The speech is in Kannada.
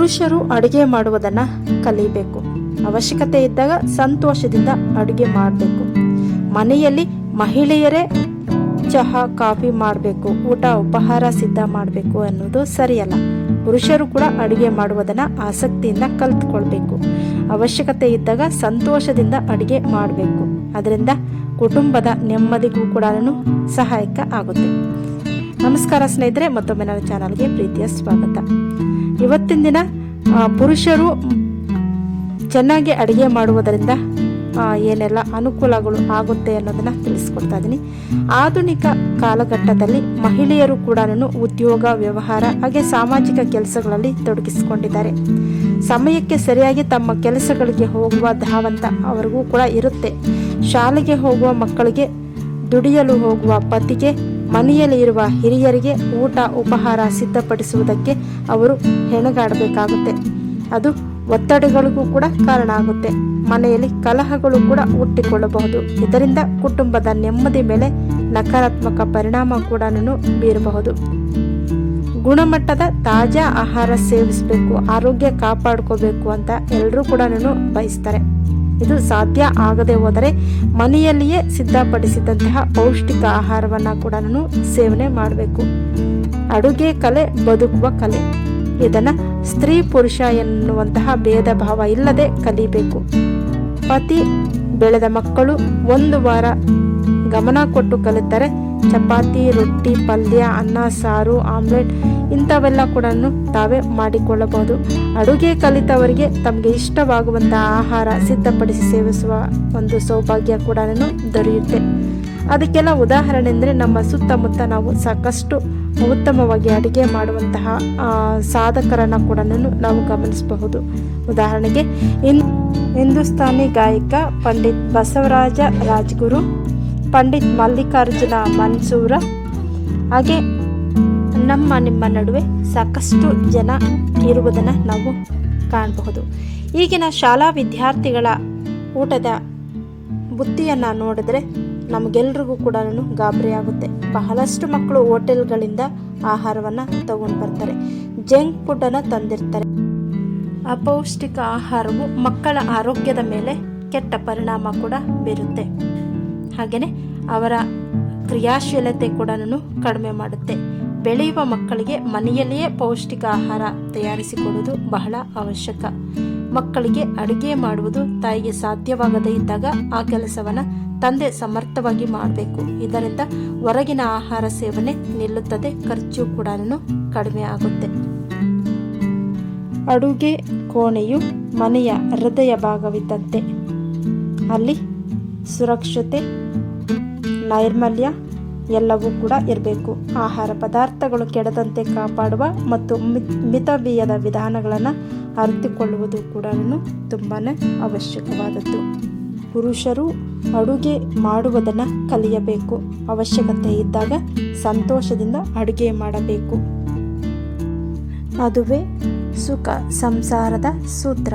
ಪುರುಷರು ಅಡುಗೆ ಮಾಡುವುದನ್ನು ಕಲಿಬೇಕು. ಅವಶ್ಯಕತೆ ಇದ್ದಾಗ ಸಂತೋಷದಿಂದ ಅಡುಗೆ ಮಾಡಬೇಕು. ಮನೆಯಲ್ಲಿ ಮಹಿಳೆಯರೇ ಚಹಾ, ಕಾಫಿ ಮಾಡಬೇಕು, ಊಟ, ಉಪಹಾರ ಸಿದ್ಧ ಮಾಡಬೇಕು ಅನ್ನೋದು ಸರಿಯಲ್ಲ. ಪುರುಷರು ಕೂಡ ಅಡುಗೆ ಮಾಡುವುದನ್ನು ಆಸಕ್ತಿಯಿಂದ ಕಲ್ತ್ಕೊಳ್ಬೇಕು. ಅವಶ್ಯಕತೆ ಇದ್ದಾಗ ಸಂತೋಷದಿಂದ ಅಡುಗೆ ಮಾಡಬೇಕು. ಅದರಿಂದ ಕುಟುಂಬದ ನೆಮ್ಮದಿಗೂ ಕೂಡ ಸಹಾಯಕ ಆಗುತ್ತೆ. ನಮಸ್ಕಾರ ಸ್ನೇಹಿತರೆ, ಮತ್ತೊಮ್ಮೆ ನನ್ನ ಚಾನಲ್ಗೆ ಪ್ರೀತಿಯ ಸ್ವಾಗತ. ಇವತ್ತಿನ ದಿನ ಪುರುಷರು ಚೆನ್ನಾಗಿ ಅಡುಗೆ ಮಾಡುವುದರಿಂದ ಏನೆಲ್ಲ ಅನುಕೂಲಗಳು ಆಗುತ್ತೆ ಅನ್ನೋದನ್ನ ತಿಳಿಸ್ಕೊಡ್ತಾ ಇದ್ದೀನಿ ಆಧುನಿಕ ಕಾಲಘಟ್ಟದಲ್ಲಿ ಮಹಿಳೆಯರು ಕೂಡ ಉದ್ಯೋಗ, ವ್ಯವಹಾರ, ಹಾಗೆ ಸಾಮಾಜಿಕ ಕೆಲಸಗಳಲ್ಲಿ ತೊಡಗಿಸಿಕೊಂಡಿದ್ದಾರೆ. ಸಮಯಕ್ಕೆ ಸರಿಯಾಗಿ ತಮ್ಮ ಕೆಲಸಗಳಿಗೆ ಹೋಗುವ ಧಾವಂತ ಅವರಿಗೂ ಕೂಡ ಇರುತ್ತೆ. ಶಾಲೆಗೆ ಹೋಗುವ ಮಕ್ಕಳಿಗೆ ದುಡಿಯಲು ಹೋಗುವ ಪತಿಗೆ ಮನೆಯಲ್ಲಿ ಇರುವ ಹಿರಿಯರಿಗೆ ಊಟ ಉಪಹಾರ ಸಿದ್ಧಪಡಿಸುವುದಕ್ಕೆ ಅವರು ಹೆಣಗಾಡಬೇಕಾಗುತ್ತೆ. ಅದು ಒತ್ತಡಗಳಿಗೂ ಕೂಡ ಕಾರಣ ಆಗುತ್ತೆ. ಮನೆಯಲ್ಲಿ ಕಲಹಗಳು ಕೂಡ ಹುಟ್ಟಿಕೊಳ್ಳಬಹುದು. ಇದರಿಂದ ಕುಟುಂಬದ ನೆಮ್ಮದಿ ಮೇಲೆ ನಕಾರಾತ್ಮಕ ಪರಿಣಾಮ ಕೂಡ ಬೀರಬಹುದು. ಗುಣಮಟ್ಟದ ತಾಜಾ ಆಹಾರ ಸೇವಿಸಬೇಕು, ಆರೋಗ್ಯ ಕಾಪಾಡ್ಕೋಬೇಕು ಅಂತ ಎಲ್ಲರೂ ಕೂಡ ಬಯಸ್ತಾರೆ. ಇದು ಸಾಧ್ಯ ಆಗದೆ ಹೋದರೆ ಮನೆಯಲ್ಲಿಯೇ ಸಿದ್ಧಪಡಿಸಿದಂತಹ ಪೌಷ್ಟಿಕ ಆಹಾರವನ್ನು ಕೂಡ ಸೇವನೆ ಮಾಡಬೇಕು. ಅಡುಗೆ ಕಲೆ ಬದುಕುವ ಕಲೆ. ಇದನ್ನ ಸ್ತ್ರೀ ಪುರುಷ ಎನ್ನುವಂತಹ ಭೇದ ಭಾವ ಇಲ್ಲದೆ ಕಲಿಬೇಕು. ಪತಿ ಬೆಳೆದ ಮಕ್ಕಳು ಒಂದು ವಾರ ಗಮನ ಕೊಟ್ಟು ಕಲಿತರೆ ಚಪಾತಿ, ರೊಟ್ಟಿ, ಪಲ್ಯ, ಅನ್ನ, ಸಾರು, ಆಮ್ಲೆಟ್ ಇಂಥವೆಲ್ಲ ಕೂಡ ತಾವೇ ಮಾಡಿಕೊಳ್ಳಬಹುದು. ಅಡುಗೆ ಕಲಿತವರಿಗೆ ತಮಗೆ ಇಷ್ಟವಾಗುವಂತಹ ಆಹಾರ ಸಿದ್ಧಪಡಿಸಿ ಸೇವಿಸುವ ಒಂದು ಸೌಭಾಗ್ಯ ಕೂಡ ದೊರೆಯುತ್ತೆ. ಅದಕ್ಕೆಲ್ಲ ಉದಾಹರಣೆ ಅಂದರೆ ನಮ್ಮ ಸುತ್ತಮುತ್ತ ನಾವು ಸಾಕಷ್ಟು ಉತ್ತಮವಾಗಿ ಅಡುಗೆ ಮಾಡುವಂತಹ ಸಾಧಕರನ್ನು ಕೂಡ ನಾವು ಗಮನಿಸಬಹುದು. ಉದಾಹರಣೆಗೆ ಇನ್ ಹಿಂದೂಸ್ತಾನಿ ಗಾಯಕ ಪಂಡಿತ್ ಬಸವರಾಜ ರಾಜ್ಗುರು, ಪಂಡಿತ್ ಮಲ್ಲಿಕಾರ್ಜುನ ಮನ್ಸೂರ, ಹಾಗೆ ನಮ್ಮ ನಿಮ್ಮ ನಡುವೆ ಸಾಕಷ್ಟು ಜನ ಇರುವುದನ್ನು ನಾವು ಕಾಣಬಹುದು. ಈಗಿನ ಶಾಲಾ ವಿದ್ಯಾರ್ಥಿಗಳ ಊಟದ ಬುತ್ತಿಯನ್ನು ನೋಡಿದ್ರೆ ನಮಗೆಲ್ರಿಗೂ ಕೂಡ ಗಾಬರಿ ಆಗುತ್ತೆ ಬಹಳಷ್ಟು ಮಕ್ಕಳು ಹೋಟೆಲ್ಗಳಿಂದ ಆಹಾರವನ್ನು ತಗೊಂಡು ಬರ್ತಾರೆ. ಜಂಕ್ ಫುಡ್ಡನ್ನು ತಂದಿರ್ತಾರೆ. ಅಪೌಷ್ಟಿಕ ಆಹಾರವು ಮಕ್ಕಳ ಆರೋಗ್ಯದ ಮೇಲೆ ಕೆಟ್ಟ ಪರಿಣಾಮ ಕೂಡ ಬೀರುತ್ತೆ. ಹಾಗೆಯೇ ಅವರ ಕ್ರಿಯಾಶೀಲತೆ ಕೂಡ ಕಡಿಮೆ ಮಾಡುತ್ತೆ. ಬೆಳೆಯುವ ಮಕ್ಕಳಿಗೆ ಮನೆಯಲ್ಲಿಯೇ ಪೌಷ್ಟಿಕ ಆಹಾರ ತಯಾರಿಸಿಕೊಡುವುದು ಬಹಳ ಅವಶ್ಯಕ. ಮಕ್ಕಳಿಗೆ ಅಡುಗೆ ಮಾಡುವುದು ತಾಯಿಗೆ ಸಾಧ್ಯವಾಗದೇ ಇದ್ದಾಗ ಆ ಕೆಲಸವನ್ನು ತಂದೆ ಸಮರ್ಥವಾಗಿ ಮಾಡಬೇಕು. ಇದರಿಂದ ಹೊರಗಿನ ಆಹಾರ ಸೇವನೆ ನಿಲ್ಲುತ್ತದೆ, ಖರ್ಚು ಕೂಡ ಕಡಿಮೆ ಆಗುತ್ತೆ. ಅಡುಗೆ ಕೋಣೆಯು ಮನೆಯ ಹೃದಯ ಭಾಗವಿದ್ದಂತೆ. ಅಲ್ಲಿ ಸುರಕ್ಷತೆ, ನೈರ್ಮಲ್ಯ ಎಲ್ಲವೂ ಕೂಡ ಇರಬೇಕು. ಆಹಾರ ಪದಾರ್ಥಗಳು ಕೆಡದಂತೆ ಕಾಪಾಡುವ ಮತ್ತು ಮಿತ್, ಮಿತವ್ಯಯದ ವಿಧಾನಗಳನ್ನು ಅರಿತುಕೊಳ್ಳುವುದು ಕೂಡ ತುಂಬಾ ಅವಶ್ಯಕವಾದದ್ದು. ಪುರುಷರು ಅಡುಗೆ ಮಾಡುವುದನ್ನು ಕಲಿಯಬೇಕು. ಅವಶ್ಯಕತೆ ಇದ್ದಾಗ ಸಂತೋಷದಿಂದ ಅಡುಗೆ ಮಾಡಬೇಕು. ಅದುವೇ ಸುಖ, ಸಂಸಾರದ ಸೂತ್ರ.